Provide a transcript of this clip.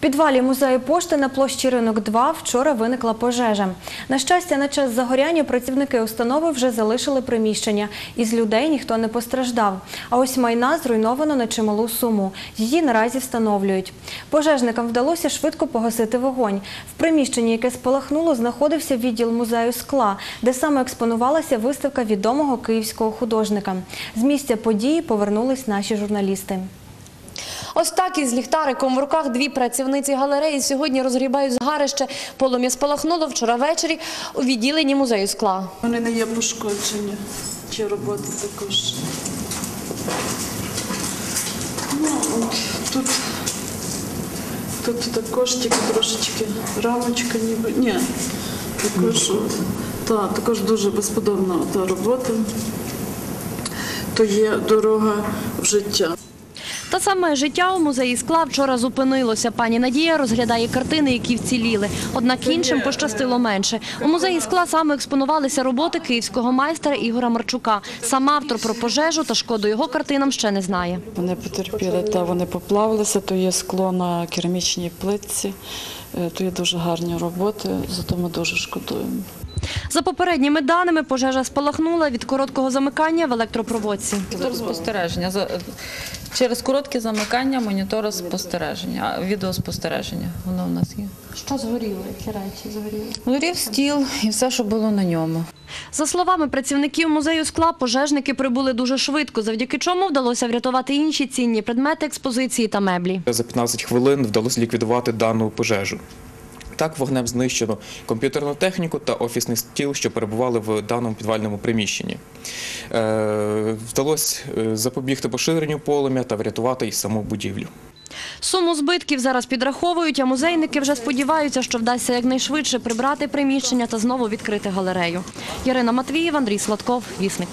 підвалі музею пошти на площі Ринок 2 вчора виникла пожежа. На щастя, на час загоряння працівники установи вже залишили приміщення. Із людей ніхто не постраждав. А ось майна зруйновано на чималу суму. Її наразі встановлюють. Пожежникам вдалося швидко погасити вогонь. В приміщенні, яке спалахнуло, знаходився відділ музею скла, де саме експонувалася виставка відомого київського художника. З місця події повернулись наші журналісти. Ось так із ліхтариком в руках дві працівниці галереї сьогодні розгрібають згарище. Полум'я спалахнуло вчора ввечері у відділенні музею скла. Вони не є пошкоджені, чи роботи також. Ну, тут, тут також тільки трошечки рамочка ніби. Ні, також, та, також дуже безподобна та робота. То є дорога в життя. Та саме життя у музеї скла вчора зупинилося. Пані Надія розглядає картини, які вціліли. Однак іншим пощастило менше. У музеї скла саме експонувалися роботи київського майстра Ігора Марчука. Сам автор про пожежу та шкоду його картинам ще не знає. Вони потерпіли, та вони поплавилися, то є скло на керамічній плитці, е, то є дуже гарні роботи, зато ми дуже шкодуємо. За попередніми даними, пожежа спалахнула від короткого замикання в електропроводці. Монітор спостереження. Через коротке замикання монітора спостереження, а, відеоспостереження. Воно у нас є. Що згоріло? Які речі згоріли? Горів стіл і все, що було на ньому. За словами працівників музею скла, пожежники прибули дуже швидко, завдяки чому вдалося врятувати інші цінні предмети експозиції та меблі. За 15 хвилин вдалося ліквідувати дану пожежу. Так, вогнем знищено комп'ютерну техніку та офісний стіл, що перебували в даному підвальному приміщенні. Е, вдалося е, запобігти поширенню полум'я та врятувати й саму будівлю. Суму збитків зараз підраховують, а музейники вже сподіваються, що вдасться якнайшвидше прибрати приміщення та знову відкрити галерею. Ярина Матвіїв, Андрій Сладков, Вісник.